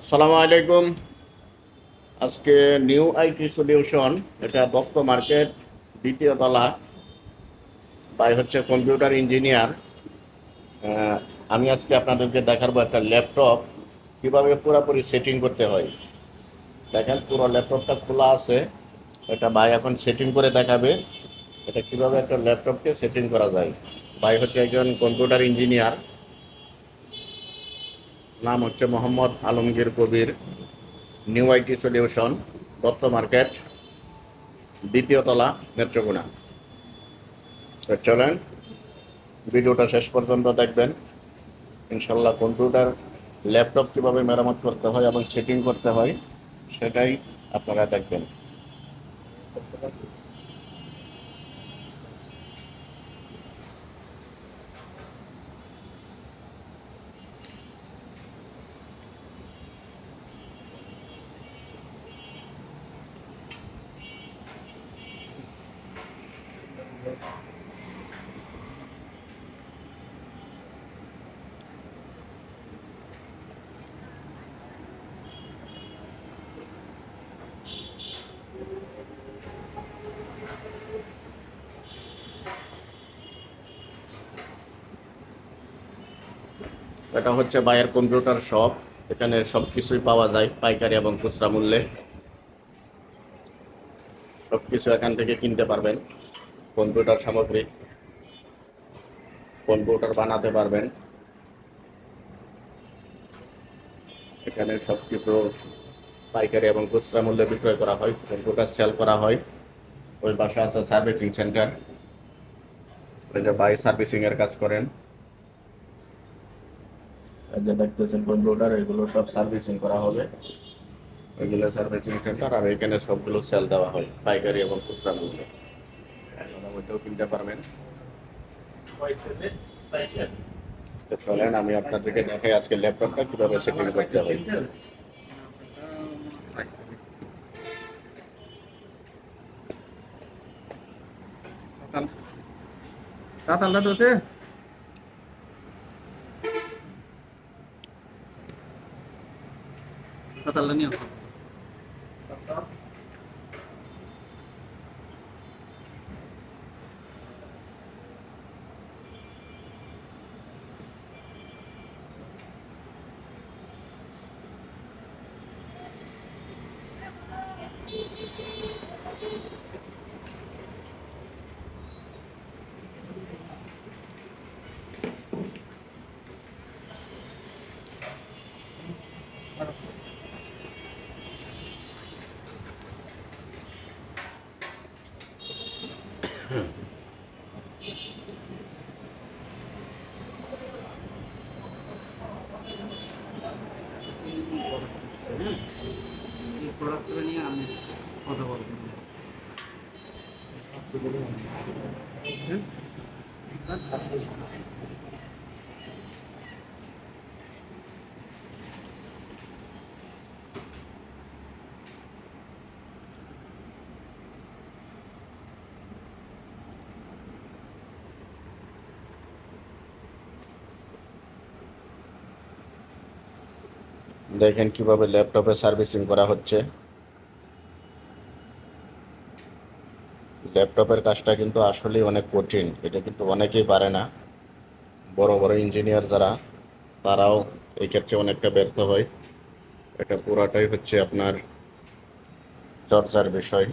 আসসালামু আলাইকুম। আজকে নিউ আইটি সলিউশন, এটা দত্ত মার্কেট, দ্বিতীয় তলা তাই হচ্ছে কম্পিউটার ইঞ্জিনিয়ার। আমি আজকে আপনাদেরকে দেখাবো একটা ল্যাপটপ, কীভাবে পুরোপুরি সেটিং করতে হয়। দেখেন, পুরো ল্যাপটপটা খোলা আছে। এটা ভাই এখন সেটিং করে দেখাবে, এটা কীভাবে একটা ল্যাপটপকে সেটিং করা যায়। ভাই হচ্ছে একজন কম্পিউটার ইঞ্জিনিয়ার। নাম হচ্ছে Mohammad Alamgir Kabir new IT solution Dutta market, দ্বিতীয় তলা নেত্রকোনা চলেন, ভিডিওটা শেষ পর্যন্ত দেখবেন। ইনশাল্লাহ কম্পিউটার, ল্যাপটপ কীভাবে মেরামত করতে হয় এবং সেটিং করতে হয়, সেটাই আপনারা দেখবেন। এটা হচ্ছে বায়ের কম্পিউটার শপ এখানে সব কিছুই পাওয়া যায়, পাইকারি এবং খুচরা মূল্যে। সব কিছু এখান থেকে কিনতে পারবেন কম্পিউটার সামগ্রী। কম্পিউটার বানাতে পারবেন। এখানে সব কিছু পাইকারি এবং খুচরা মূল্যে বিক্রয় করা হয় কম্পিউটার সেল করা হয়। ওই বাসা আছে সার্ভিসিং সেন্টার যে বাই সার্ভিসিং এর কাজ করেন। যে দেখতেছেন কম্পিউটার এগুলো সব সার্ভিসিং করা হবে। এগুলো সার্ভিসিং সেন্টার আর এখানে সবগুলো সেল দেওয়া হয় পাইকারি এবং খুচরা মূল্যে। এগুলোর মধ্যেও কিনতে পারবেন। চলেন আমি আপনাদেরকে দেখাই আজকে ল্যাপটপটা কীভাবে সেটিং করতে হয়। তাতালটা তো আছে তাতালটা নিয়ে দেখেন কীভাবে ল্যাপটপে সার্ভিসিং করা হচ্ছে। ল্যাপটপের কাজটা কিন্তু আসলেই অনেক কঠিন, এটা কিন্তু অনেকেই পারে না। বড় বড় ইঞ্জিনিয়ার যারা, তারাও এই ক্ষেত্রে অনেকটা ব্যর্থ হয়। এটা পুরাটাই হচ্ছে আপনার চর্চার বিষয়।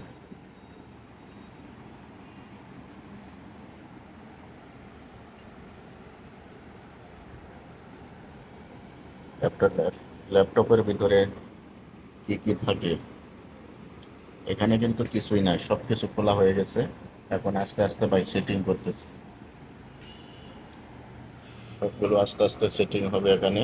ল্যাপটপ ল্যাপটপের ভিতরে কি কি থাকে? এখানে কিন্তু কিছুই নাই সব কিছু খোলা হয়ে গেছে। এখন আস্তে আস্তে ভাই সেটিং করতেছে। সবগুলো আস্তে আস্তে সেটিং হবে এখানে।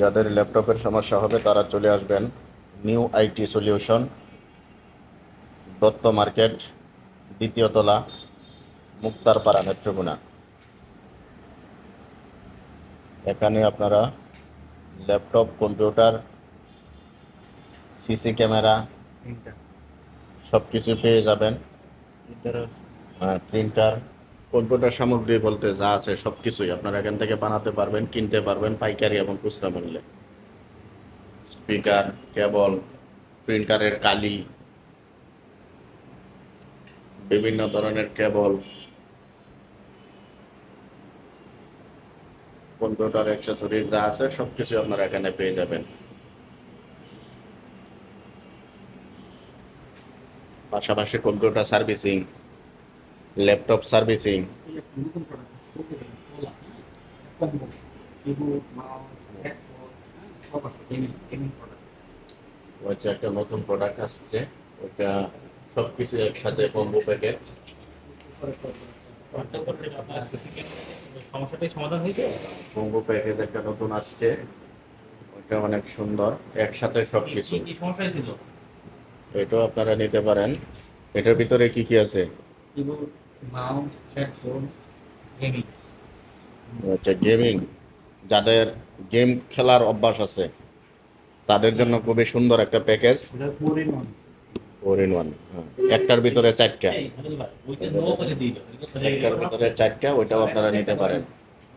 যাদের ল্যাপটপের সমস্যা হবে তারা চলে আসবেন new IT solution Dutta market দ্বিতীয় তলা মুক্তারপাড়া নেত্রকোনা এখানে আপনারা ল্যাপটপ কম্পিউটার সিসি ক্যামেরা সব কিছু পেয়ে যাবেন। আছে। প্রিন্টার কম্পিউটার সামগ্রী বলতে যা আছে সব কিছুই আপনারা এখান থেকে বানাতে পারবেন, কিনতে পারবেন পাইকারি এবং খুচরা মূল্যে। স্পিকার, কেবল, প্রিন্টারের কালি, বিভিন্ন ধরনের কেবল, কম্পিউটার অ্যাক্সেসরিজ যা আছে সব কিছু আপনারা এখানে পেয়ে যাবেন। পাশাপাশি কম্পিউটার সার্ভিসিং ল্যাপটপ সার্ভিসিং। হচ্ছে একটা নতুন প্রোডাক্ট আসছে। ওটা সব কিছু একসাথে কম্বো প্যাকেট সমস্যাটাই সমাধান হয়েছে কম্বো প্যাকেজ একটা নতুন আসছে। ওটা অনেক সুন্দর একসাথে সব কিছু সমস্যা ছিল? এটাও আপনারা নিতে পারেন। এটার ভিতরে কি কি আছে? কিবোর্ড মাউস হেডফোন গেমিং হচ্ছে গেমিং যাদের গেম খেলার অভ্যাস আছে তাদের জন্য খুবই সুন্দর একটা প্যাকেজ ফোর ইন ওয়ান একটার ভিতরে চারটা। এই ভালো ব্যাপার। ওইটা নো করে দিল একটার ভিতরে চারটা ওইটাও আপনারা নিতে পারেন।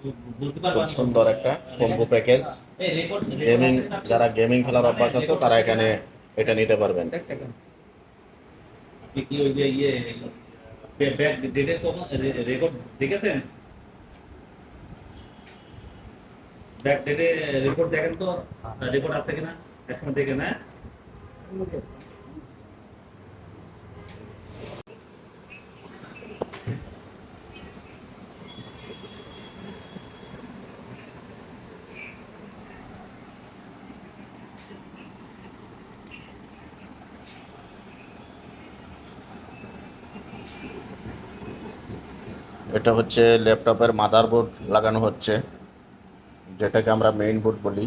খুব সুন্দর একটা কম্বো প্যাকেজ গেমিং যারা গেমিং খেলার অভ্যাস আছে তারা এখানে এটা নিতে পারবেন। একটা ডেটে আপনি কি ওই যে ব্যাক ডেটের রেকর্ড দেখেছেন? ব্যাক ডেটে রেকর্ড দেখেন তো? রেকর্ড আছে কিনা? এখন দেখে না এটা হচ্ছে ল্যাপটপের মাদারবোর্ড লাগানো হচ্ছে যেটাকে আমরা মেইন বোর্ড বলি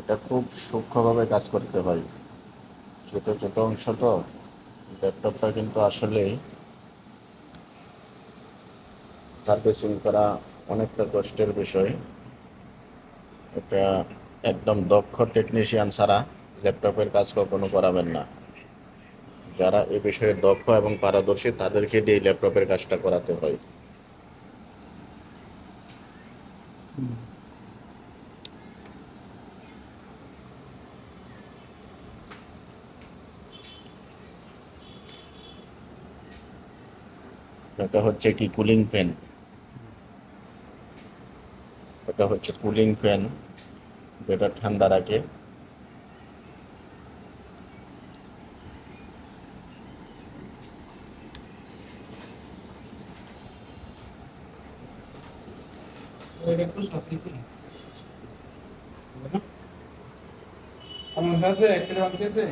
এটা খুব সূক্ষ্মভাবে কাজ করতে হয়। ছোট ছোট অংশ তো, ল্যাপটপটা কিন্তু আসলেই সার্ভিসিং করা অনেকটা কষ্টের বিষয়। এটা একদম দক্ষ টেকনিশিয়ান ছাড়া ল্যাপটপের কাজ কখনো করাবেন না। যারা এ বিষয়ে দক্ষ এবং পারদর্শী, তাদেরকে দিয়ে ল্যাপটপের কাজটা করাতে হয়। এটা হচ্ছে কি কুলিং ফ্যান এটা হচ্ছে কুলিং ফ্যান যেটা ঠান্ডা রাখে। আমার কাছে এক্সরে বাকি আছে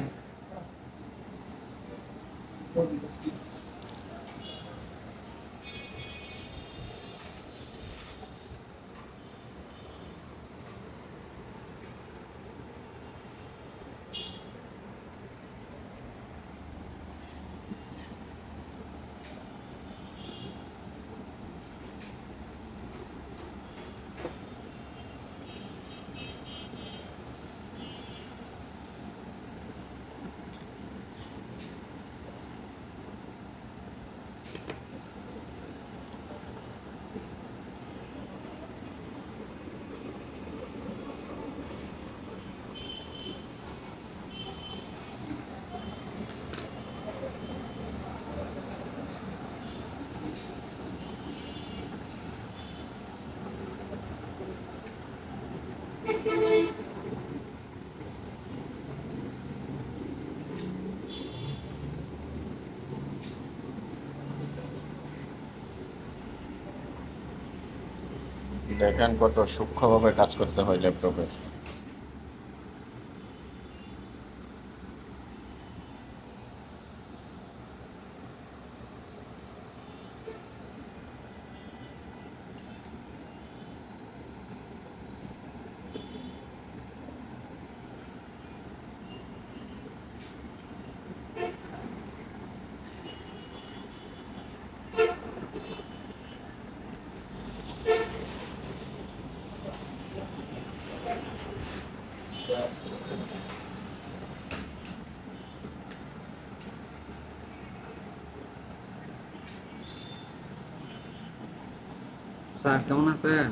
দেখেন কত সূক্ষ্মভাবে কাজ করতে হয় ল্যাপটপে। স্যার কেমন আছেন?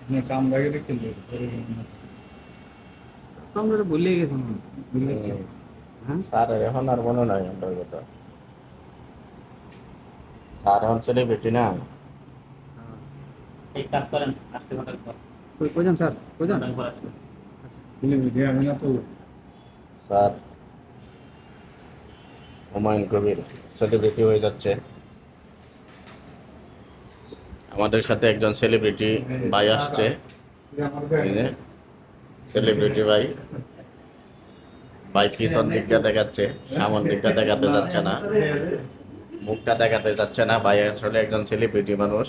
আপনি কাম লাগে দেখতেন তো আমরা ভুলে গেছেন বুঝেছি হ্যাঁ। স্যার এখন আর মনে নাই আমার কথা। স্যার এখন সেলিব্রিটি না? এই কাজ করেন আসতে ঘণ্টার কই কই স্যার? কই যান? ঘণ্টার পর সেলিব্রিটি আমি না তো। স্যার হুমায়ুন কবির সেলিব্রিটি হয়ে যাচ্ছে। আমাদের সাথে একজন সেলিব্রিটি ভাই আসছে। সেলিব্রিটি ভাই। ভাই পিছন দিকটা দেখাচ্ছে সামন দিকটা দেখাতে যাচ্ছে না। মুখটা দেখাতে যাচ্ছে না। ভাই আসলে একজন সেলিব্রিটি মানুষ।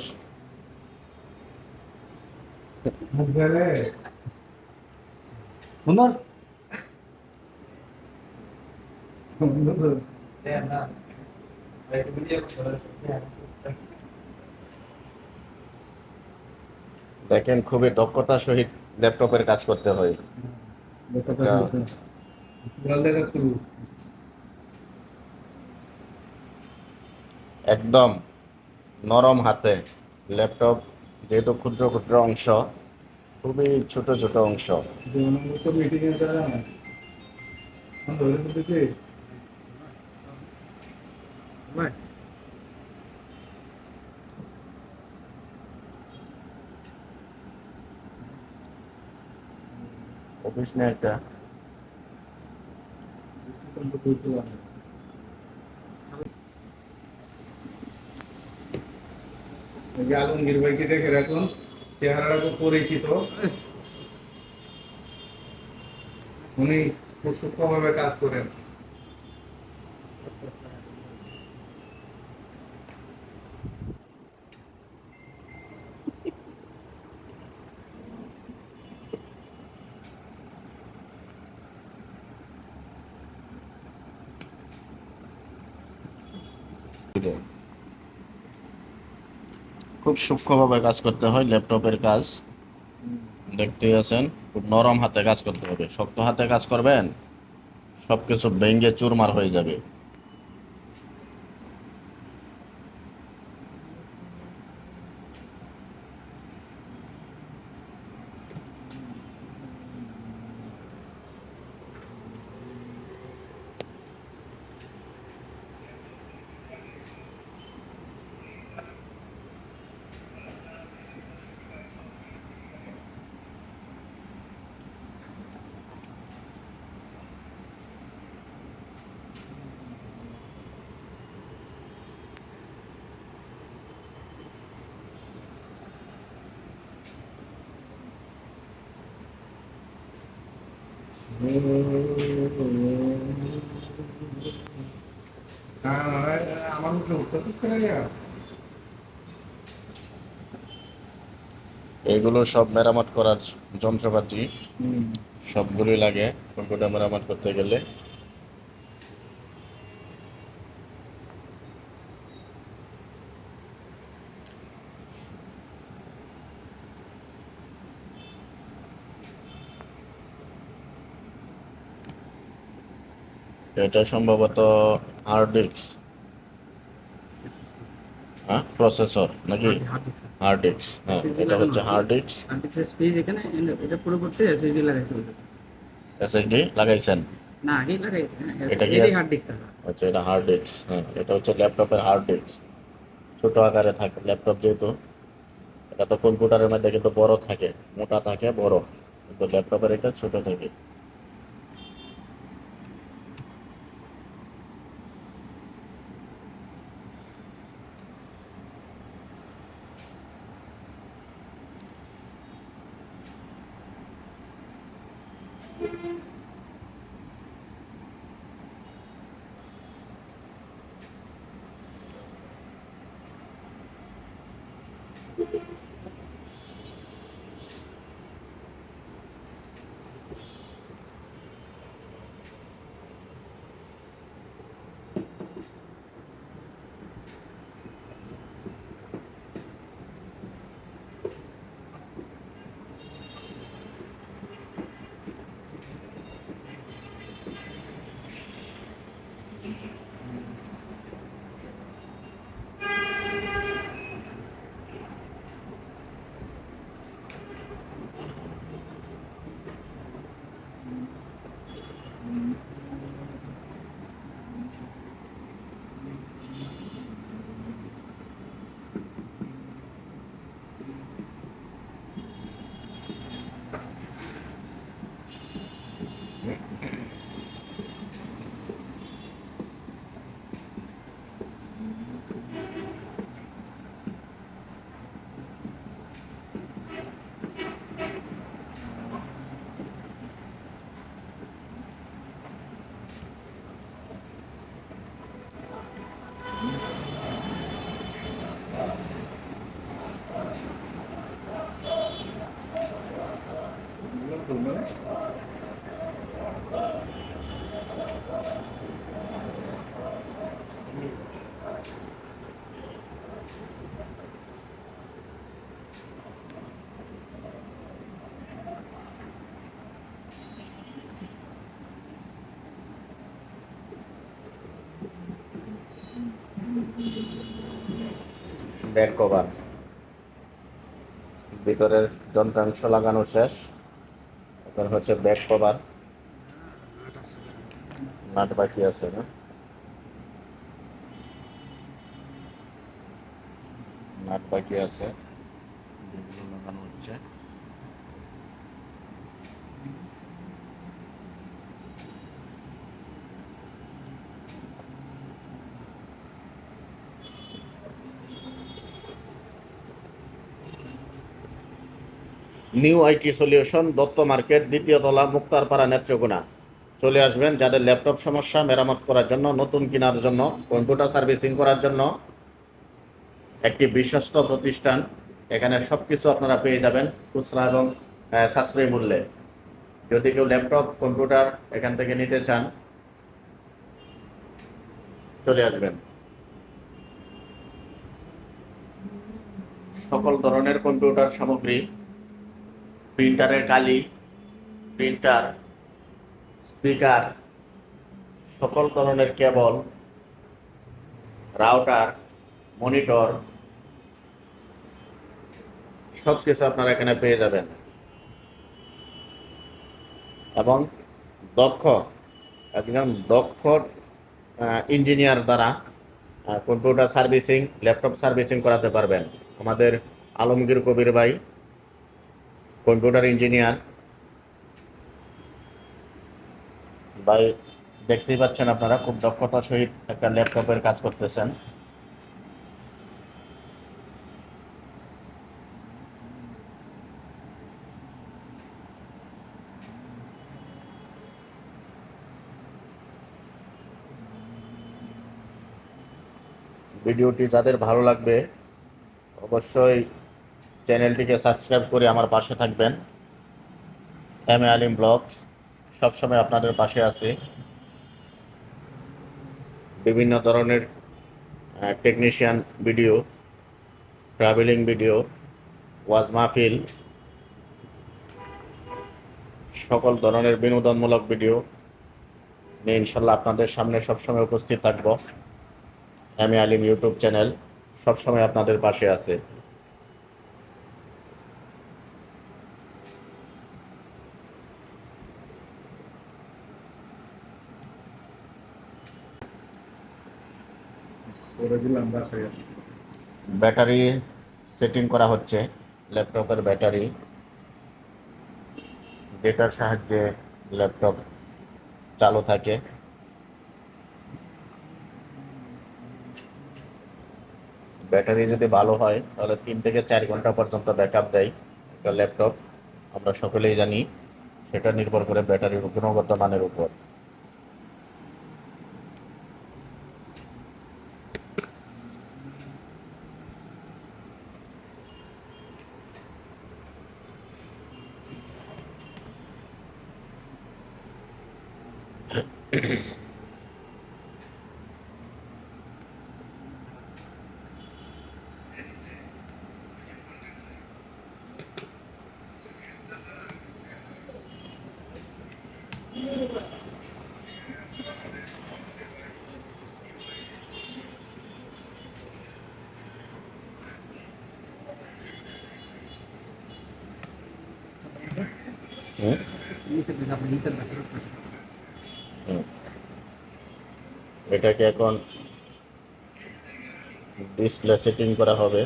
দেখেন খুবই দক্ষতা সহিত ল্যাপটপের কাজ করতে হয় একদম নরম হাতে ল্যাপটপ যেহেতু ক্ষুদ্র ক্ষুদ্র অংশ খুবই ছোট ছোট অংশ মিটিং এ যারা हम ধরে বলতেছি ভাই অফিস নিয়ে একটা তো কইছিলাম একটা আলমগীর ভাইকে দেখে রাখুন চেহারাটা খুব পরিচিত উনি খুব সূক্ষ্মভাবে কাজ করেন খুব সূক্ষ্মভাবে কাজ করতে হয় ল্যাপটপের কাজ। দেখতেই আছেন, খুব নরম হাতে কাজ করতে হবে। শক্ত হাতে কাজ করবেন সব কিছু ভেঙে চুরমার হয়ে যাবে। আমার মুখে উঠতে করে গেল এইগুলো সব মেরামত করার যন্ত্রপাতি সবগুলোই লাগে কম্পিউটার মেরামত করতে গেলে। এটা সম্ভবত হার্ড ডিস্ক হ্যাঁ? প্রসেসর নাকি? হার্ড ডিস্ক হ্যাঁ এটা হচ্ছে হার্ড ডিস্ক স্পেস এখানে এটা পুরো করতে এসএসডি লাগাইছে ওটা। এসএসডি লাগাইছেন? না আগেই লাগাইছে এটা কি হার্ড ডিস্ক স্যার হচ্ছে এটা হার্ড ডিস্ক হ্যাঁ এটা হচ্ছে ল্যাপটপের হার্ড ডিস্ক ছোট আকারে থাকে ল্যাপটপ যেহেতু এটা তো কম্পিউটারের মধ্যে কিন্তু বড় থাকে মোটা থাকে বড়। কিন্তু ল্যাপটপের এটা ছোট থাকে। ব্যাক কভার ভিতরের যন্ত্রাংশ লাগানো শেষ, এখন হচ্ছে ব্যাক কভার নাট বাকি আছে না? নাট বাকি আছে। লাগানো হচ্ছে। New IT solution, Dutta market, দ্বিতীয় তলা, মুক্তারপাড়া নেত্রকোনা। চলে আসবেন যাদের ল্যাপটপ সমস্যা, মেরামত করার জন্য, নতুন কেনার জন্য, কম্পিউটার সার্ভিসিং করার জন্য। একটি বিশ্বস্ত প্রতিষ্ঠান, এখানে সব কিছু আপনারা পেয়ে যাবেন খুচরা এবং সাশ্রয়ী মূল্যে। যদি কেউ ল্যাপটপ, কম্পিউটার এখান থেকে নিতে চান, চলে আসবেন। সকল ধরনের কম্পিউটার সামগ্রী প্রিন্টারের কালি, প্রিন্টার, স্পিকার, সকল ধরনের কেবল, রাউটার, মনিটর সব কিছু আপনারা এখানে পেয়ে যাবেন। এবং দক্ষ, একজন দক্ষ ইঞ্জিনিয়ার দ্বারা কম্পিউটার সার্ভিসিং ল্যাপটপ সার্ভিসিং করাতে পারবেন। আমাদের আলমগীর কবির ভাই কম্পিউটার ইঞ্জিনিয়ার। ভাই, দেখতেই পাচ্ছেন আপনারা, খুব দক্ষতার সহিত একটা ল্যাপটপের কাজ করতেছেন। ভিডিওটি যাদের ভালো লাগবে, অবশ্যই চ্যানেলটিকে সাবস্ক্রাইব করে আমার পাশে থাকবেন। এম এ আলিম ব্লগস, সবসময় আপনাদের পাশে আছে। বিভিন্ন ধরনের টেকনিশিয়ান ভিডিও ট্রাভেলিং ভিডিও ওয়াজ মাহফিল, সকল ধরনের বিনোদনমূলক ভিডিও নিয়ে ইনশাল্লাহ আপনাদের সামনে সবসময় উপস্থিত থাকব। M A Alim YouTube channel সবসময় আপনাদের পাশে আছে। করে দিলাম ব্যাটারি সেটিং করা হচ্ছে ল্যাপটপের ব্যাটারি যেটার সাহায্যে ল্যাপটপ চালু থাকে। ব্যাটারি যদি ভালো হয়, তাহলে তিন থেকে চার ঘণ্টা পর্যন্ত ব্যাকআপ দেয় একটা ল্যাপটপ আমরা সকলেই জানি, সেটা নির্ভর করে ব্যাটারির গুণগত মানের উপর। এটাকে এখন ডিসপ্লে সেটিং করা হবে।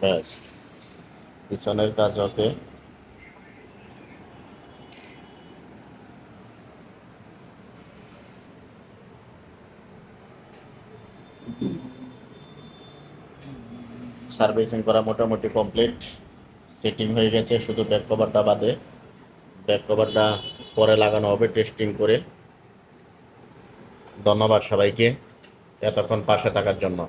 ব্যাস। পিছনের কাজ ওকে। সার্ভিসিং করা মোটামুটি কমপ্লিট। সেটিং হয়ে গেছে, শুধু ব্যাক কভারটা বাদে। ব্যাক কভারটা পরে লাগানো হবে টেস্টিং করে। ধন্যবাদ সবাইকে এতক্ষণ পাশে থাকার জন্য।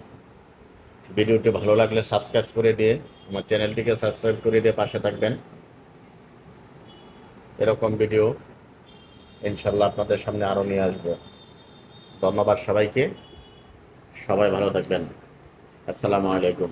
ভিডিওটি ভালো লাগলে সাবস্ক্রাইব করে দিয়ে আমার চ্যানেলটিকে সাবস্ক্রাইব করে দিয়ে পাশে থাকবেন। এরকম ভিডিও ইনশাল্লাহ আপনাদের সামনে আরও নিয়ে আসব। ধন্যবাদ সবাইকে। সবাই ভালো থাকবেন। আসসালামু আলাইকুম।